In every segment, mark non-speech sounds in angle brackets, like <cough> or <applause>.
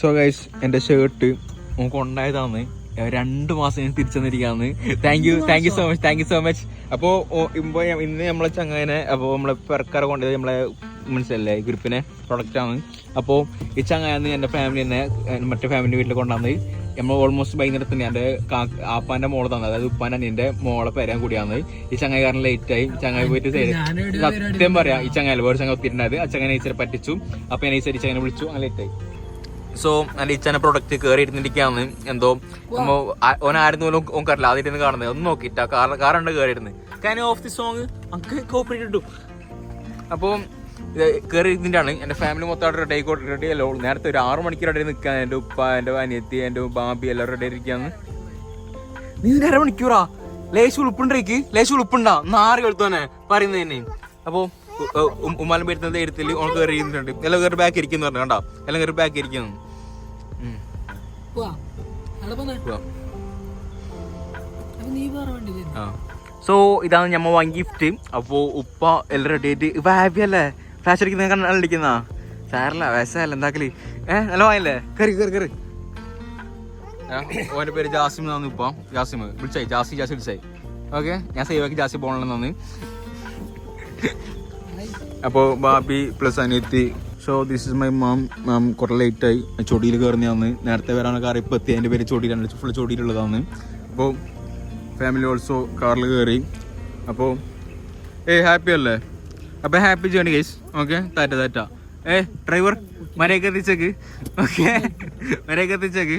So guys എന്റെ shirt നമുക്ക് ഉണ്ടായതാന്ന്. രണ്ട് മാസം ഞാൻ തിരിച്ചു തന്നിരിക്കാന്ന് thank you thank you so much thank you so much അപ്പോൾ ഇപ്പോൾ ഇന്ന് നമ്മളെ ചങ്ങനെ അപ്പോൾ നമ്മളെ പെർക്കാരെ കൊണ്ടുപോയത് നമ്മളെ മനസ്സിലല്ലേ ഗ്രൂപ്പിനെ പ്രൊഡക്റ്റ് ആണ്. അപ്പോൾ ഈ ചങ്ങാന്ന് എന്റെ ഫാമിലി തന്നെ മറ്റേ ഫാമിലി വീട്ടിൽ കൊണ്ടുവന്ന് നമ്മൾ ഓൾമോസ്റ്റ് വൈകുന്നേരം തന്നെ എന്റെ ആപ്പാന്റെ മോൾ തന്നെ അതായത് ഉപ്പാൻ അനിയന്റെ മോളെ പേരാൻ കൂടിയാണ്. ഈ ചങ്ങായി കാരണം ലേറ്റ് ആയി. ചങ്ങായി പോയിട്ട് സത്യം പറയാം ഈ ചങ്ങായി വേറെ ചങ്ങ ഒത്തിട്ടുണ്ടായത് ആ ചങ്ങനെ ഈച്ചറെ പറ്റിച്ചു. അപ്പോൾ ഞാൻ ഈശ്വരി ചങ്ങനെ വിളിച്ചു. അങ്ങനെ ലേറ്റ് ആയി. സോ എന്റെ ഇച്ചാനെ പ്രൊഡക്റ്റ് കയറി ഇരുന്നിരിക്കാന്ന് എന്തോ ഓൻ ആയിരുന്നു പോലും ഓൻ കറില്ല ആദ്യമായിട്ട് കാണുന്നത്. ഒന്ന് നോക്കിട്ടാ കാർ കാറുണ്ട് കയറി ഇരുന്ന് can of the song and corporate ഇട്ടു. അപ്പോൾ കയറി ഇരുന്നിട്ടാണ് എന്റെ ഫാമിലി മൊത്തം റെഡി ആയിക്കോട്ടെ റെഡി അല്ലോ നേരത്തെ ഒരു ആറ് മണിക്ക് റെഡി നിൽക്കാൻ എന്റെ ഉപ്പ എന്റെ അനിയത്തി എന്റെ ബാബി എല്ലാവരും റെഡി ആയിരിക്കാന്ന് നീ ഒരു അരമണിക്കൂറാ? ലേശ് ഉളുപ്പുണ്ടേക്ക്. ലേശ് ഉളുപ്പുണ്ടാ. നാറി എടുത്തോനെ പറയുന്നത് തന്നെ. അപ്പോ ഉമ്മാലും വരുന്നത് എഴുത്തിൽ ഓൺ കയറി ഇരുന്നിട്ടുണ്ട്. എല്ലാം കയറി ബാക്ക് ഇരിക്കുന്നു പറഞ്ഞു. കണ്ടാ? എല്ലാം കയറി ബാക്ക് ഇരിക്കുന്നു. സോ ഇതാണ് ഞമ്മ വാങ്ങി ഗിഫ്റ്റ് അപ്പോ ഉപ്പ എല്ലാം റെഡി ആയിട്ട് ഇപ്പൊ ഹാപ്പി അല്ലേ? ഫ്ലാഷ് അടിക്കുന്ന കണ്ണടിക്കുന്ന സാരല്ല വയസ്സല്ല എന്താക്കൽ? ഏഹ് നല്ല വാങ്ങില്ലേ കറി കറി കറി. ഓന്റെ പേര് ജാസിം എന്നാണ് ഇപ്പൊ ജാസിം വിളിച്ചായി. ജാസി ജാസി വിളിച്ചായി. ഓക്കെ ഞാൻ സേവ് ആക്കി ജാസി പോകണമെന്നാണ് അപ്പോൾ ബാബി പ്ലസ് അനിയത്തി so this is my mom mom കുറേ ലേറ്റായി ചൊടിയിൽ കയറുന്നതാണ് നേരത്തെ വരാനുള്ള കാർ ഇപ്പോൾ എത്തി. അതിന്റെ പേര് ചൊടിയിലാണ് ഫുൾ ചൊടിയിലുള്ളതാണ്. അപ്പോൾ ഫാമിലി ഓൾസോ കാറിൽ കയറി അപ്പോൾ ഏ ഹാപ്പി അല്ലേ? അപ്പോൾ ഹാപ്പി ജേണി ഗൈസ് ഓക്കെ താറ്റ താറ്റ ഏ ഡ്രൈവർ മരയൊക്കെ എത്തിച്ചേക്ക്. ഓക്കെ മരയൊക്കെ എത്തിച്ചേക്ക്.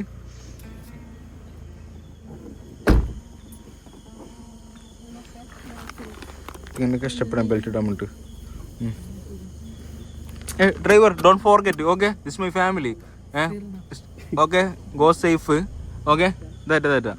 ഇങ്ങനെ കഷ്ടപ്പെടാൻ ബെൽറ്റ് ഇടാൻ വേണ്ടിട്ട്. Driver don't forget okay this my family okay go safe okay tata tata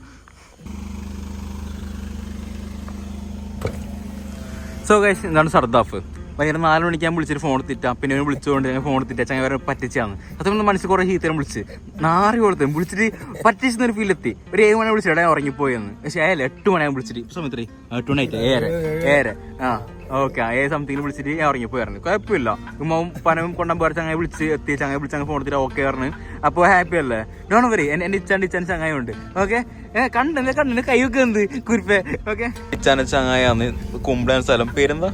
so guys എന്താണ് സർദാഫ്? വൈകുന്നേരം നാല് മണിക്ക് ഞാൻ വിളിച്ചിട്ട് ഫോൺ എത്തിട്ടാ പിന്നെ അവന് വിളിച്ചുകൊണ്ട് ഞാൻ ഫോൺ എത്തിട്ടാ ചങ്ങ വരെ പറ്റിച്ചാണ് അതൊന്നും മനസ്സിൽ കുറെ ഹീത്തരം വിളിച്ച് നാറി കൊടുത്തു വിളിച്ചിട്ട് പറ്റിച്ചെന്നൊരു ഫീൽ എത്തി. ഒരു ഏഴ് മണി വിളിച്ചിട്ട് ഉറങ്ങിപ്പോയെന്ന്. പക്ഷേ ഏഴല്ല എട്ട് മണിയാകുമ്പോൾ വിളിച്ചിട്ട്. സമയത്ത് എട്ട് മണി ഏറെ ഏറെ ആ. ഓക്കെ ആ ഏ സംതിങ് വിളിച്ചിട്ട് ഞാൻ ഉറങ്ങിപ്പോയായിരുന്നു കുഴപ്പമില്ല. ഉമ്മവും പനവും കൊണ്ടം പോയ ചങ്ങായി വിളിച്ച് എത്തി ചങ്ങായി വിളിച്ച് അങ്ങ് ഫോൺ എടുത്തിട്ട് ഓക്കെ പറഞ്ഞു. അപ്പോൾ ഹാപ്പി അല്ലേ? ഡോൺ വരി എന്റെ ഇച്ചാണ്ട് ഇച്ചാൻ ചങ്ങായി ഉണ്ട് ഓക്കെ ഏ കണ്ടെ കണ്ണിന് കൈയൊക്കെ എന്ത്? കുരിപ്പേ. ഓക്കെ ഇച്ചാന ചങ്ങായാന്ന് കുമ്പളൻ സ്ഥലം. പേരെന്താ?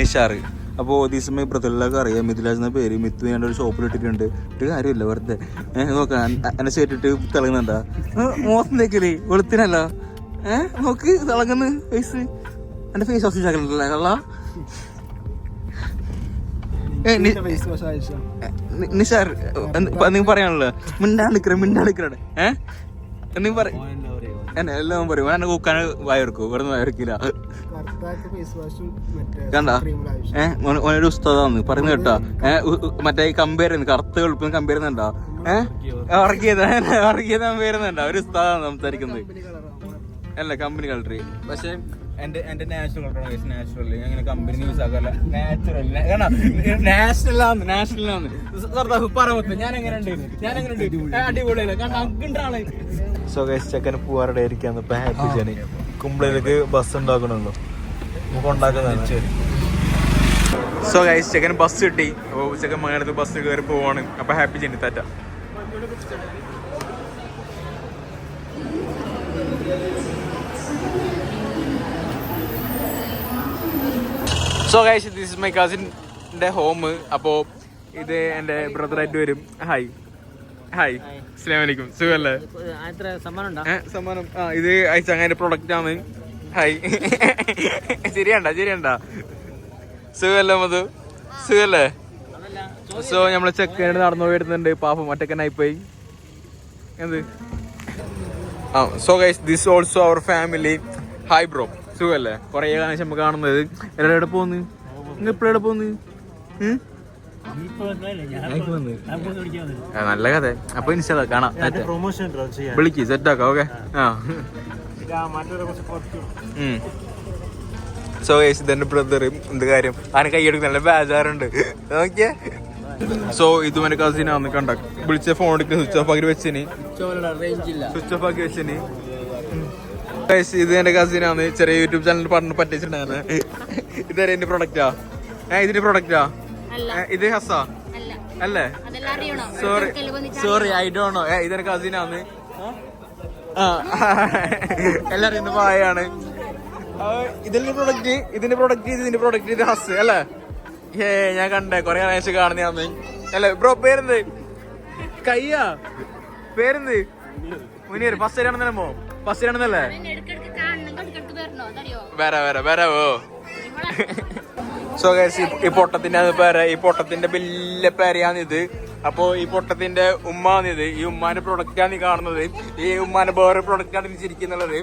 നിഷാർ. അപ്പോൾ മൈ ബ്രദറിലൊക്കെ അറിയാം. മിഥുലാജ് എന്ന പേര്. മിത്തു ഞാൻ ഒരു ഷോപ്പിൽ ഇട്ടിട്ടുണ്ട്. ഒരു കാര്യമില്ല വെറുതെ. ഏഹ് നോക്കാം എന്നെ ചേട്ടിട്ട് തിളങ്ങുന്നുണ്ടാ? മോശം തേക്കൽ വെളുത്തിനല്ല. ഏഹ് നോക്ക് തിളങ്ങുന്നു. ഫേസ് എന്റെ ഫേസ് വാഷ് ചോദിച്ചാൽ കള്ള. നിഷാർ നിങ്ങൾ പറയാനുള്ളത്? മിണ്ടാളിക്കറ മിണ്ടാളിക്കറ ഏഹ് നീ പറ എന്നെ എല്ലാം പറയും. എന്നെ കൂക്കാൻ വായർക്കും ഇവിടെ നിന്ന് വായർക്കില്ല കണ്ട? ഏഹ് ഓനൊരു ഉസ്താദാന്ന് പറയുന്നത് കേട്ടാ. ഏഹ് മറ്റേ കമ്പയർ ചെയ്യുന്നു കറുത്ത വെളുപ്പം കമ്പയർ ചെയ്യുന്നുണ്ടോ ഏഹ് ഇറക്കിയത് ഇറക്കിയത് കമ്പയർ ചെയ്യുന്നുണ്ടോ ഒരു ഉസ്താദാണ് സംസാരിക്കുന്നത്. അല്ല കമ്പനി കളറി പക്ഷേ എന്റെ എന്റെ നാച്ചുറൽ കളറാണ് നാച്ചുറൽ അങ്ങനെ കമ്പനി യൂസ് ആക്കല്ല നാച്ചുറൽ നാഷണലാന്ന് ആണ് സർദാർ പറയാൻ ഞാൻ എങ്ങനെ ഉണ്ട് ഞാൻ എങ്ങനെ ഉണ്ട് അടിപൊളിയല്ലേ? കണ്ട? അങ്കിണ്ടാണ് സോ ഗൈസ് ചെക്കൻ പൂവാറുടെ ഇരിക്കാന്ന് ഇപ്പൊ ഹാപ്പി ജനി. കുമ്പളയിലേക്ക് ബസ് ഉണ്ടാക്കണല്ലോ നമുക്ക് ഉണ്ടാക്കുന്നതാണ്. സോ ഗൈസ് ചെക്കൻ ബസ് കിട്ടി. അപ്പോൾ ചെക്കൻ മകനടുത്ത് ബസ് കയറി പോവാണ്. അപ്പൊ happy journey tata so guys this is my കസിന്റെ home അപ്പോൾ ഇത് എന്റെ ബ്രദറായിട്ട് വരും. ഹായ് ഹായ് അസ്സാം വലൈക്കും സുഖല്ലേ? സമ്മാനം ആ ഇത് അയച്ച അങ്ങനെ പ്രൊഡക്റ്റ് ആണ്. ഹായ് <laughs> ശരിയണ്ട ശരിയണ്ട? സുഖല്ലേ മധു? സുഖല്ലേ? സോ നമ്മളെ ചെക്കനോട് നടന്നു വരുന്നുണ്ട്. പാപ്പം ഒറ്റക്കനായി പോയി എന്ത്? ആ so guys this also our family hi bro സുഖല്ലേ? കുറേ കാലം നമ്മൾ കാണുന്നത്. എല്ലാവരും എവിടെ പോകുന്നു നിങ്ങൾ ഇപ്പോഴും എവിടെ പോകുന്നു നല്ല കഥ. അപ്പൊ കാണാം. വിളിക്ക് സെറ്റ് ആക്കാം ഓക്കെ ആ. സോ ഗൈസ് ഇതെന്റെ ബ്രദർ എന്ത് കാര്യം? അവന് കൈയെടുക്കുന്ന നല്ല ബേജാറുണ്ട്. നോക്കിയേ. സോ ഇതും എന്റെ കസിനാന്ന് കണ്ട? വിളിച്ച ഫോൺ എടുക്കുന്നത് സ്വിച്ച് ഓഫ് ആക്കി വെച്ചിന്. സ്വിച്ച് ഓഫ് ആക്കി വെച്ചിന്. ഇത് എന്റെ കസിനാണ് ചെറിയ യൂട്യൂബ് ചാനൽ പറഞ്ഞ് പറ്റിച്ചിട്ടുണ്ടായിരുന്നു. ഇതേ എന്റെ പ്രൊഡക്റ്റാ ഏ ഇതിന്റെ പ്രൊഡക്റ്റാ അല്ല. ഇത് ഹസാ? അല്ല. അല്ലേ? അതെല്ലാം അറിയണോ? Sorry sorry I do know ഇതെന്റെ കസിനാന്ന് ആ. എല്ലാരും ഇന്ന് പായാണ് ഇതിന്റെ പ്രൊഡക്റ്റ് ഇതിന്റെ പ്രൊഡക്റ്റ് ഇതിന്റെ പ്രൊഡക്റ്റ് ഇത് ഹസ് അല്ലേ? ഏ ഞാൻ കണ്ടേ. കൊറേ ആഴ്ച കാണുന്നതാന്ന് അല്ലേ ബ്രോ പേരെന്ത്? കയ്യാ? പേരെന്ത്? മുനീർ ഫസ്റ്റ് ആണെന്നല്ലോ ഫസ്റ്റ് ആണെന്നല്ലേ അതറിയോ വരാ വരാ വരാവോ സോ ഗൈസ് ഈ പൊട്ടത്തിന്റെ പേര് ഈ പൊട്ടത്തിന്റെ വലിയ പേരയാണിത് അപ്പോ ഈ പൊട്ടത്തിന്റെ ഉമ്മാന്നിത് ഈ ഉമ്മാന്റെ പ്രൊഡക്റ്റ് ആണ് ഈ കാണുന്നത്. ഈ ഉമ്മാന്റെ വേറെ ആണ് ചിരിക്കുന്നുള്ളത്.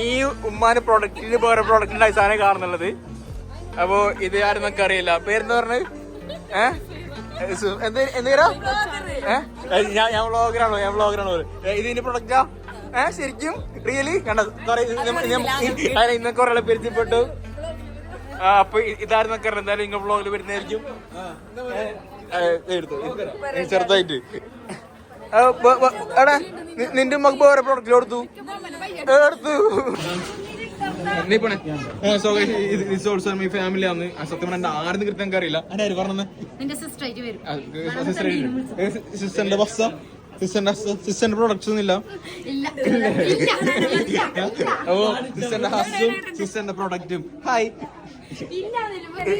ഈ ഉമ്മാന്റെ പ്രൊഡക്റ്റിന് വേറെ പ്രൊഡക്റ്റിന്റെ സാധനം കാണുന്നുള്ളത്. അപ്പോ ഇത് ആരും നമുക്ക് അറിയില്ല പേരെന്താ പറഞ്ഞത്? ഏഹ് Eh, ഞാൻ ഞാൻ ഇത് ഇനി പ്രൊഡക്റ്റാ ഏ ശരിക്കും? റിയലി കണ്ടത് ഇന്നൊക്കെ ഒരാളെ പരിചയപ്പെട്ടു. അപ്പൊ ഇതായിരുന്നു കാരണം എന്തായാലും ഇങ്ങനെ വ്ളോഗിൽ വരുന്നതായിരിക്കും. ചെറുതായിട്ട്. നിന്റെ മക് വേറെ പ്രൊഡക്റ്റിൽ എടുത്തു എടുത്തു. നീ പോണേ. ഓൾസോ മൈ ഫാമിലി ആണ്. സത്യം പറഞ്ഞാൽ ആരെന്ന് കൃത്യം അറിയില്ല. ആര് പറഞ്ഞത്? നിന്റെ സിസ്റ്റർ ആയിട്ട് വരും. സിസ്റ്ററിന്റെ ബസ്സ സിസ്റ്ററിന്റെ സിസ്റ്ററിന്റെ പ്രൊഡക്ട്സ് ഒന്നും ഇല്ല? അപ്പോ സിസ്റ്ററിന്റെ ഹസ്സും സിസ്റ്ററിന്റെ പ്രൊഡക്റ്റും ഹായ്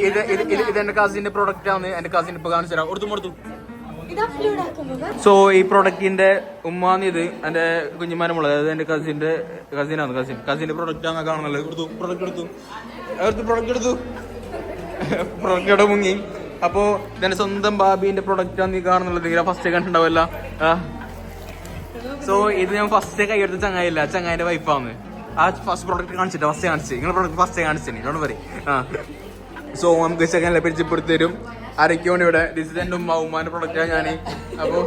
ഇത് ഇത് ഇത് എന്റെ കസിന്റെ പ്രൊഡക്റ്റ് ആണ്. എന്റെ കസിൻ ഇപ്പൊ കാണിച്ചു തരാം. കൊടുത്തു കൊടുത്തു. സോ ഈ പ്രൊഡക്റ്റിന്റെ ഉമ്മാന്ന് ഇത് എന്റെ കുഞ്ഞുമാനമുള്ളത് അതായത് എന്റെ കസിന്റെ കസിനാണ് കസിൻ കസിന്റെ പ്രൊഡക്റ്റ് ആണ് കാണുന്നത്? എടുത്തു പ്രൊഡക്റ്റ് എടുത്തു. എടുത്തു പ്രൊഡക്റ്റ് എടുത്തു. പ്രൊഡക്റ്റ് ഇവിടെ മുങ്ങി. അപ്പോ ഇതെന്റെ സ്വന്തം ബാബിന്റെ പ്രൊഡക്റ്റ് ആണ് നീ കാണുന്നുള്ളത്. ഇങ്ങനെ ഫസ്റ്റ് കണ്ടിട്ടുണ്ടാവല്ല സോ ഇത് ഞാൻ ഫസ്റ്റ് കൈയെടുത്ത ചങ്ങായില്ല ചങ്ങായിന്റെ വൈഫാണ് ആ ഫസ്റ്റ് പ്രൊഡക്റ്റ് കാണിച്ചിട്ട് ഫസ്റ്റ് കാണിച്ചു. നിങ്ങൾ പ്രൊഡക്റ്റ് ഫസ്റ്റ് കാണിച്ചു ഡോണ്ട് പറയും സോ നമുക്ക് സെക്കൻഡിലെ പരിചയപ്പെടുത്തി തരും. അരക്കോണ്ട് ഇവിടെ ദിസ് ഇസ് എന്റെ ഉമ്മ പ്രൊഡക്റ്റാണ് ഞാൻ. അപ്പൊ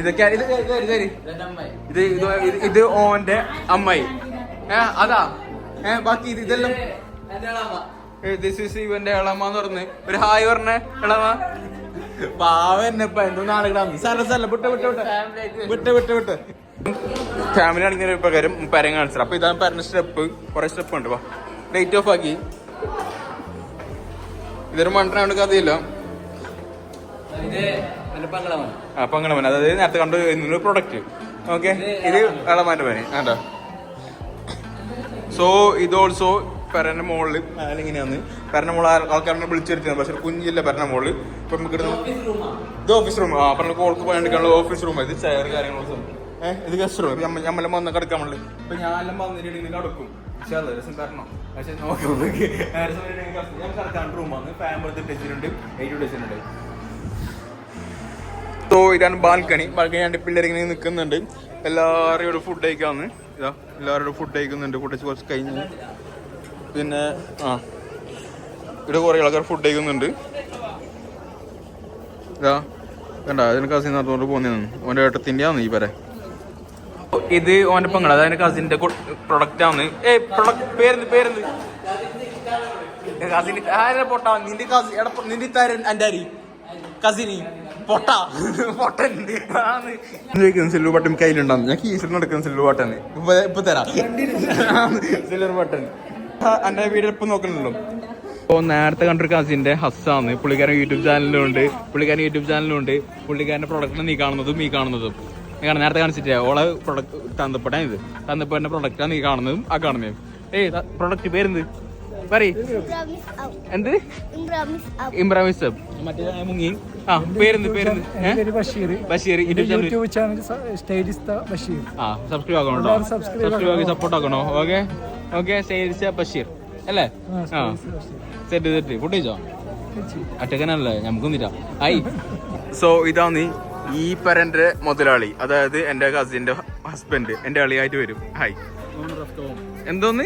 ഇതൊക്കെ ഇത് ഇത് ഇത് ഇത് ഓന്റെ അമ്മായി. ഏ അതാ. ഏ ബാക്കി ഇത് ഇതെല്ലാം. ദിസ് ഇസ് ഇവന്റെ ഇളമ പറഞ്ഞ്. ഒരു ഹായ് പറഞ്ഞ ഇളമ. പാവ വിട്ട് വിട്ട് വിട്ട്. ഫാമിലി ആണെങ്കിൽ പകരം പരം കാണിച്ചത്. അപ്പൊ ഇതാ പറഞ്ഞ സ്റ്റെപ്പ് കൊറേ സ്റ്റെപ്പ് ഉണ്ട് വാ. ഓഫ് ആക്കി. ഇതൊരു മണ്ടനാണ് കഥയില്ല. ആ പങ്ങളമൻ അതായത് നേരത്തെ കണ്ടു ഇന്നൊരു പ്രൊഡക്റ്റ് ഓക്കെ ഇത് അളമാന്റെ പനി ആണ്ടാ. സോ ഇത് ഓൾസോ പെരന്റെ മുകളിൽ ഇങ്ങനെയാണ്. പെരന്റെ മുകളിൽ ആൾക്കാരെ വിളിച്ചു വരുത്തുന്നത് പക്ഷെ കുഞ്ഞില്ല പെരന്റെ മുകളിൽ ഇപ്പൊ നമുക്ക് ഇത് ഓഫീസ് റൂം ആ? പറഞ്ഞ കോൾക്ക് പോയാണ്ടിക്കാനുള്ള ഓഫീസ് റൂം ഇത് ചെയർ കാര്യങ്ങളും ഏഹ് ഇത് ഗസ്റ്റ് റൂം ഞമ്മല്ലാം വന്ന് കിടക്കാൻ വേണ്ടി ഇപ്പൊ ഞാനെല്ലാം വന്നിട്ട് ഇങ്ങനെ കിടക്കും. പക്ഷെ അത് രസം തരണം. പക്ഷെ നോക്കി നോക്കി ഞങ്ങൾക്ക് നടക്കാൻ റൂമാണ് ഫാൻ പോലത്തെ ടച്ചിലുണ്ട് ഏറ്റവും ഇതാണ് ബാൽക്കണി. ബാൽക്കണി ഞാൻ പിള്ളേർ ഇങ്ങനെ നിൽക്കുന്നുണ്ട്. എല്ലാവരോടും ഫുഡ് കഴിക്കാന്ന്. ഇതാ എല്ലാവരോടും ഫുഡ് കഴിക്കുന്നുണ്ട്. ഫുഡ് കുറച്ച് കഴിഞ്ഞ്. പിന്നെ ആ. ഇവിടെ കുറേ ആൾക്കാർ ഫുഡ് കഴിക്കുന്നുണ്ട്. ഇതാ വേണ്ട അതിന് കസിന്ന് നടന്നുകൊണ്ട് പോകുന്നതാണ്. ഓന്റെ ഏട്ടത്തിന്റെ ആണ് ഈ വരെ ഇത് ഓന്റെ പെങ്ങൾ അതായത് കസിന്റെ പ്രൊഡക്റ്റ് ആണ്. ഏ പ്രൊഡക്റ്റ് പേരെന്ത് പേരെന്ത്? കസിന് ആരെ പൊട്ടാ? നിന്റെ കസി എടാ നിന്റെ ഇത്താരൻ എന്റെ അരി. കസിനി പൊട്ട. പൊട്ടൻ. സിൽവർ ബട്ടൺ കയ്യിലുണ്ടാവും. ഞാൻ കീസിൽ നടക്കുന്ന സിൽവർ ബട്ടൺ ഇപ്പൊ ഇപ്പൊ തരാം. സിൽവർ ബട്ടൺ എന്റെ വീട് ഇപ്പൊ നോക്കണല്ലോ ഇപ്പോൾ നേരത്തെ കണ്ടൊരു കസിന്റെ ഹസ്സാണ്. പുള്ളിക്കാരൻ യൂട്യൂബ് ചാനലിലും ഉണ്ട് പുള്ളിക്കാരൻ യൂട്യൂബ് ചാനലിലും ഉണ്ട് പുള്ളിക്കാരന്റെ പ്രൊഡക്റ്റ് നീ കാണുന്നതും ഈ കാണുന്നതും. നീ നേരത്തെ കാണിച്ചിട്ടേ ഓളെ പ്രൊഡക്റ്റ് തന്നപ്പെട്ട ഇത്. തന്നപ്പെട്ട പ്രൊഡക്റ്റാണ് നീ കാണുന്നതും ആ കാണുന്നതും. ഏയ് പ്രൊഡക്റ്റ് പേരെന്ത്? പറയ്. എന്ത്? ഇംബ്രാമിസ് സബ് ആ പേരെന്ത് പേരെന്ത്? പേര് Basheer. Basheer YouTube channel. Basheer. ആ സബ്സ്ക്രൈബ് ആക്കണം സബ്സ്ക്രൈബ് ആക്കി സപ്പോർട്ട് ആക്കണോ? ഓക്കെ? Okay sales Basheer. അല്ലേ? ആ, സെറ്റ് സെറ്റ് ഫുഡ് കഴിച്ചോ? അറ്റക്കനല്ലേ നമുക്കൊന്നില്ല ഐ. സോ ഇതാണ് ഈ പരന്റെ മുതലാളി അതായത് എന്റെ കസിന്റെ ഹസ്ബൻഡ് എന്റെ അളിയായിട്ട് വരും. ഹായ് എന്തോന്ന്?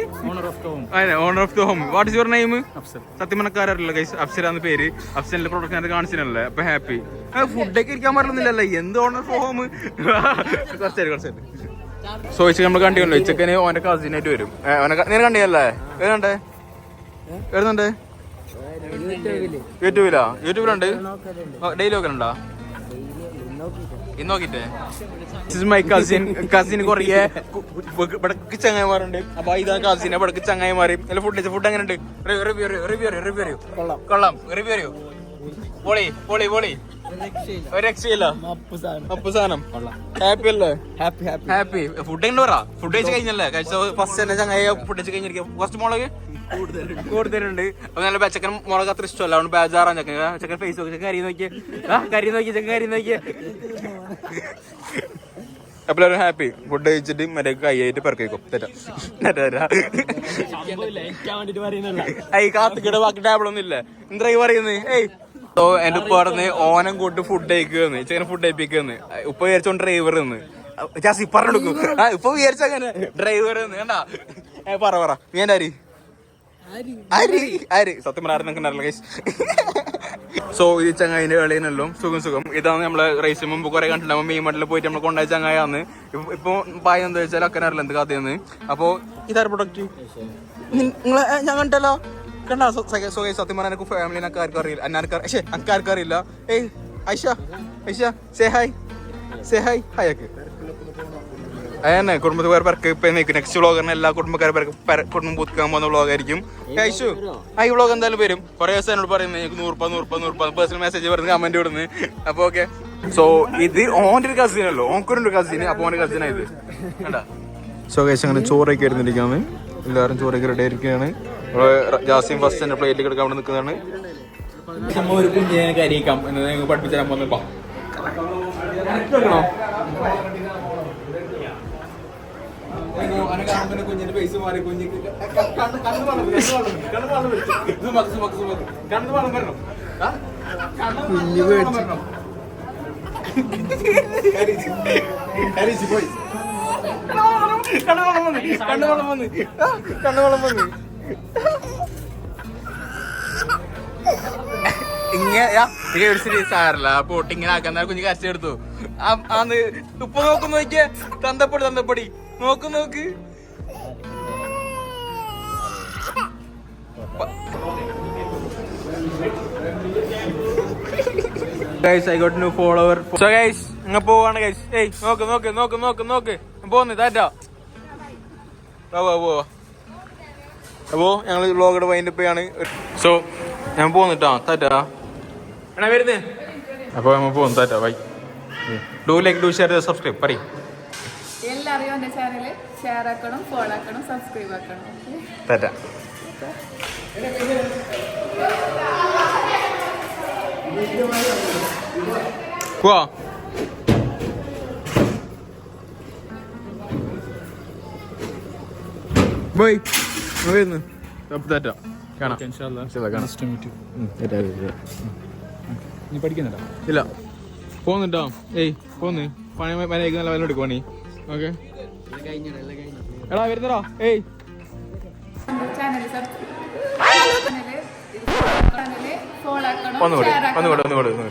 Owner of the home what is your name സത്യം പറഞ്ഞക്കാരല്ല ഗൈസ് അപ്സരാന്ന് പേര്. അഫ്സലിന്റെ പ്രൊഡക്റ്റ് ഞാൻ കാണിച്ചിട്ടല്ലേ അപ്പൊ ഹാപ്പി ഫുഡൊക്കെ ഇരിക്കാൻ പറഞ്ഞില്ലല്ലേ? എന്ത് ഓണർ ഓഫ് ഹോം <laughs> കുറച്ചേരി കുറച്ചേരി. സോ നമ്മൾ കണ്ടില്ലോ ഇച്ചക്കന് ഓന്റെ കസിനായിട്ട് വരും. നീ കണ്ടിയല്ലേ വരുന്നുണ്ടേ? വരുന്നുണ്ട്? യൂട്യൂബിലാ. യൂട്യൂബിലുണ്ട്? ഡെയിലി നോക്കലുണ്ടോ? ഇന്ന് നോക്കിട്ടേ മൈ കസിൻ കസിൻ കുറേ ഇവിടക്ക് ചങ്ങായിമാരുണ്ട്. അപ്പൊ ഇതാ കസിനെ ഇവിടക്ക് ചങ്ങായിമാര്. അല്ല ഫുഡ് ഫുഡ് എങ്ങനെ ഉണ്ട് റിവ്യൂ റിവ്യൂ റിവ്യൂ റിവ്യൂ കൊള്ളാം. റിവ്യൂ പൊളി പൊളി പൊളി. ഒരു രക്ഷയില്ല. അപ്പു സാധനം. ഹാപ്പി അല്ലേ? ഹാപ്പി ഹാപ്പി ഹാപ്പി ഫുഡ് പറ? ഫുഡ് കഴിച്ച് കഴിഞ്ഞല്ലേ? കഴിച്ച ഫസ്റ്റ് തന്നെ ചങ്ങായി ഫുഡ് കഴിച്ച് കഴിഞ്ഞിരിക്കും കുറച്ച് മുളക് കൂടുതലുണ്ട്. അപ്പൊ നല്ല ചെക്കൻ മുളക് അത്ര ഇഷ്ടമല്ല. അതുകൊണ്ട് ബേജാറാണ് ചെക്കൻ. ചക്കൻ ഫേസ് നോക്കി. ചെക്കൻ കരി നോക്കിയാ. ആ കരി നോക്കി ചെക്കൻ കരി നോക്കിയ. എപ്പോഴും എല്ലാവരും ഹാപ്പി ഫുഡ് കഴിച്ചിട്ട് മറ്റേ കൈയായിട്ട് പെറക്കും തരാം. ഐ കാത്തിക്കട ബാക്കി ടേബിൾ ഒന്നും ഇല്ല. എന്താ പറയുന്നേ? പറയുന്നത് ഏയ്. ഓ എന്റെ ഉപ്പ പറഞ്ഞ് ഓനം കൂട്ട് ഫുഡ് കഴിക്കുന്നു ചെക്കൻ ഫുഡ് കഴിപ്പിക്കുന്ന് ഉപ്പ വിചാരിച്ചോണ്ട് ഡ്രൈവർ എന്ന് ജാസി പറഞ്ഞെടുക്കും ആ ഉപ്പ വിചാരിച്ച അങ്ങനെ ഡ്രൈവർ എന്ന് കണ്ടാ? ഏ പറ പറ. നീ എന്റെ ആര് ആര് ആര് സത്യം പറഞ്ഞാൽ ഗൈസ് സോ ഇത് ചങ്ങായിന്റെ കളിയെല്ലാം സുഖം സുഖം. ഇതാണ് നമ്മളെ റേസിന് മുമ്പ് കുറെ കണ്ടിട്ടുണ്ട് മീൻ മണ്ണിൽ പോയിട്ട് നമ്മൾ കൊണ്ടുപോയ ചങ്ങായാന്ന് ഇപ്പൊ ഇപ്പൊ പായ എന്താ വെച്ചാൽ അക്കനറില്ല എന്ത് കഥയെന്ന്. അപ്പോ ഇതാ പ്രൊഡക്റ്റ് നിങ്ങളെ ഞാൻ കണ്ടല്ലോ കണ്ട സോ സത്യം പറഞ്ഞാൽ എനിക്ക് ഫാമിലിനെ ആർക്കും അറിയില്ല. പക്ഷേ അറിയില്ല. ഏയ് Aisha Aisha say hi say hi hi അതന്നെ കുടുംബത്തുകാർ പേർക്ക് ഇപ്പൊ നെക്സ്റ്റ് വ്ളോഗറിന് എല്ലാ കുടുംബക്കാരെ പേർക്ക് പര- കുടുംബം പുതുക്കാൻ പോകുന്ന വ്ളോഗായിരിക്കും കഴിച്ചു ആ ഈ വ്ളോഗ് എന്തായാലും വരും. കുറെ ദിവസം എന്നോട് പറയുന്നത് എനിക്ക് നൂറുപ്പ നൂറുപ്പ നൂറുപ്പ പേഴ്സണൽ മെസ്സേജ് വരുന്ന കമന്റ് വിടുന്നു അപ്പൊ ഓക്കെ സോ ഇത് ഓന്റെ ഒരു കസിൻ അല്ലോ? ഓൻക്കൊരു കസിൻ അപ്പൊ ഓന്റെ കസിനാ ഇത്. സോ കേസ് അങ്ങനെ ചോറൊക്കെ ഇരുന്നിരിക്കാണ് എല്ലാവരും ചോറൊക്കെ റെഡി ആയിരിക്കുകയാണ്. ജാസിം ഫസ്റ്റ് തന്നെ പ്ലേറ്റിൽ കിടക്കാൻ അവിടെ നിൽക്കുന്നതാണ്. ഒരു കുഞ്ഞിനെ കരിയിക്കാം. കുഞ്ഞിന്റെ പൈസ മാറി കുഞ്ഞ് കണ്ണു വളം വരണം. കുഞ്ഞ് വരണം. പോയി. കണ്ണുവളം വന്ന് കണ്ണുവളം വന്ന്. ആ, കണ്ണുവളം വന്ന്. ഇങ്ങനെ ഒരു സീരീസ് ആറില്ല പോട്ട് ഇങ്ങനെ ആക്കാൻ കുഞ്ഞ് കരച്ചെടുത്തു ആന്ന് ഉപ്പ് നോക്ക് നോക്കിയേ തന്തപ്പൊടി തന്തപ്പൊടി. നോക്ക് നോക്ക്. Guys I got new follower so guys ഇങ്ങ പോവാണ് ഗൈസ് ഏയ് നോക്ക് നോക്ക് നോക്ക് നോക്ക് നോക്ക്. പോന്ന് താറ്റാ പോവാ പോവാ അപ്പോ ഞങ്ങൾ വ്ളോഗിടെ വൈൻഡ് ചെയ്യാണ്. സോ ഞാൻ പോന്നിട്ടാ താറ്റാ എടാ വരുന്നേ. അപ്പോൾ നമ്മൾ പോകുന്നു tata bye do like do share subscribe പറയും. എല്ലാവരും എന്റെ ചാനൽ ഷെയർ ആക്കണം ഫോളോ ആക്കണം സബ്സ്ക്രൈബ് ആക്കണം ഓക്കെ താറ്റ ബൈ വരുന്നു കാണാം. ഇൻഷാല്ലാ, കാണാം. നീ പഠിക്കുന്നില്ല? ഇല്ല. പോന്നിട്ടോ ഏയ് പോന്ന്. പണി മര്യാദയ്ക്ക് നല്ല വില എടുക്കും പണി ഓക്കെ. എടാ വരുന്നടാ. ഏയ്. ഒന്നുകൂടി ഒന്നുകൂടി ഒന്നുകൂടി ഒന്നുകൂടി